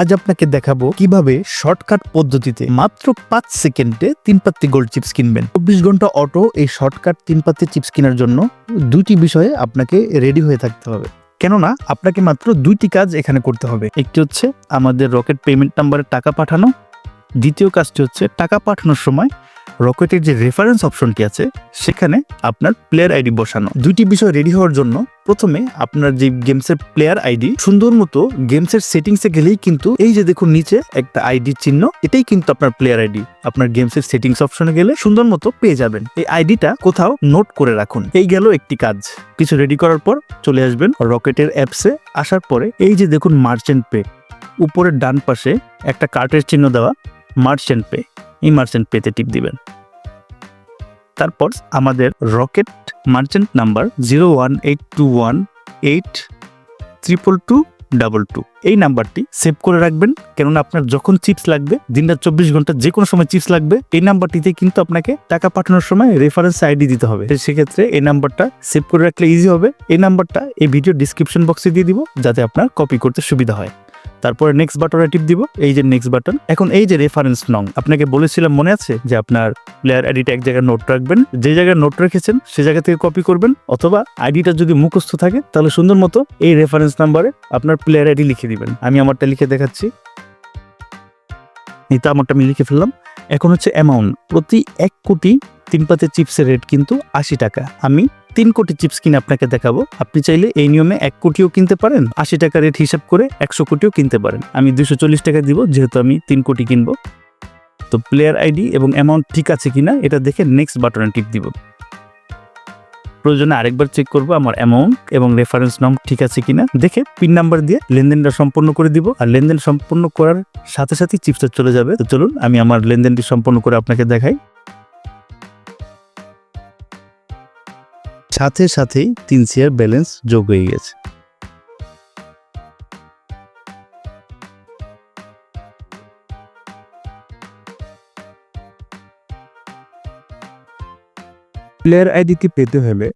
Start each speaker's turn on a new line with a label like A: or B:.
A: আজ আপনাকে দেখাবো কীভাবে শর্টকাট পদ্ধতিতে মাত্র পাঁচ সেকেন্ডে তিন পাত্তি গোল্ড চিপস কিনবেন। চব্বিশ ঘণ্টা অটো এই শর্টকাট তিন পাত্তি চিপস কেনার জন্য দুটি বিষয়ে আপনাকে রেডি হয়ে থাকতে হবে। কেননা, আপনাকে মাত্র দুইটি কাজ এখানে করতে হবে। একটি হচ্ছে আমাদের রকেট পেমেন্ট নাম্বারে টাকা পাঠানো, দ্বিতীয় কাজটি হচ্ছে টাকা পাঠানোর সময় রকেটের যে রেফারেন্স অপশনটি আছে, সেখানে আপনার প্লেয়ার আইডি বসানো। দুইটি বিষয় রেডি হওয়ার জন্য প্রথমে আপনার যে গেমসের প্লেয়ার আইডি সুন্দর মতো গেমসের সেটিংসে গেলেই কিন্তু এই যে দেখুন নিচে একটা আইডি চিহ্ন, এটাই কিন্তু আপনার প্লেয়ার আইডি আপনার গেমসের সেটিংস অপশনে গেলে সুন্দর মতো পেয়ে যাবেন। এই আইডিটা কোথাও নোট করে রাখুন। এই গেল একটি কাজ। কিছু রেডি করার পর চলে আসবেন রকেটের অ্যাপসে আসার পরে এই যে দেখুন মার্চেন্ট পে উপরের ডান পাশে একটা কার্টের চিহ্ন দেওয়া মার্চেন্ট পে এই মার্চেন্ট পেতে টিপ দিবেন। তারপর আমাদের Rocket merchant number zero one eight two one eight triple two double two এই নাম্বারটি সেভ করে রাখবেন, কেননা আপনার যখন চিপস লাগবে দিনটা চব্বিশ ঘণ্টা যে কোনো সময় চিপস লাগবে, এই নাম্বারটিতে কিন্তু আপনাকে টাকা পাঠানোর সময় রেফারেন্স আইডি দিতে হবে। সেক্ষেত্রে এই নাম্বারটা সেভ করে রাখলে ইজি হবে। এই নাম্বারটা এই ভিডিও ডিসক্রিপশন বক্সে দিয়ে দিব, যাতে আপনার কপি করতে সুবিধা হয়। তারপরে নেক্সট বাটনে টিপ দিব, এই যে নেক্সট বাটন এখন এই যে রেফারেন্স নং আপনাকে বলেছিলাম মনে আছে যে আপনার প্লেয়ার আইডিটা এক জায়গায় নোট রাখবেন, যে জায়গায় নোট রেখেছেন সে জায়গা থেকে কপি করবেন, অথবা আইডিটা যদি মুখস্থ থাকে, তাহলে সুন্দর মতো এই রেফারেন্স নাম্বারে আপনার প্লেয়ার আইডি লিখে দিবেন। আমি আমারটা লিখে দেখাচ্ছি। এই তো আমারটা আমি লিখে ফেললাম। এখন হচ্ছে অ্যামাউন্ট প্রতি এক কোটি তিন পাতে চিপসের রেট কিন্তু আশি টাকা। আমি তিন কোটি চিপস কিনে আপনাকে দেখাবো। আপনি চাইলে এই নিয়মে এক কোটিও কিনতে পারেন, আশি টাকা রেট হিসাব করে একশো কোটিও কিনতে পারেন। আমি দুশো চল্লিশ টাকা দিব, যেহেতু আমি তিন কোটি কিনবো। তো প্লেয়ার আইডি এবং অ্যামাউন্ট ঠিক আছে কিনা, এটা দেখে নেক্সট বাটনে টিপ দিব। প্রয়োজনে আরেকবার চেক করব আমার অ্যামাউন্ট এবং রেফারেন্স নাম ঠিক আছে কিনা। দেখে পিন নাম্বার দিয়ে লেনদেনটা সম্পন্ন করে দিব। আর লেনদেন সম্পন্ন করার সাথে সাথে চিপসটা চলে যাবে। তো চলুন, আমি আমার লেনদেনটি সম্পন্ন করে আপনাকে দেখাই। সাথে সাথেই তিন শেয়ার ব্যালেন্স যোগ হয়ে গেছে।
B: প্লেয়ার আইডিটি পেতে হলে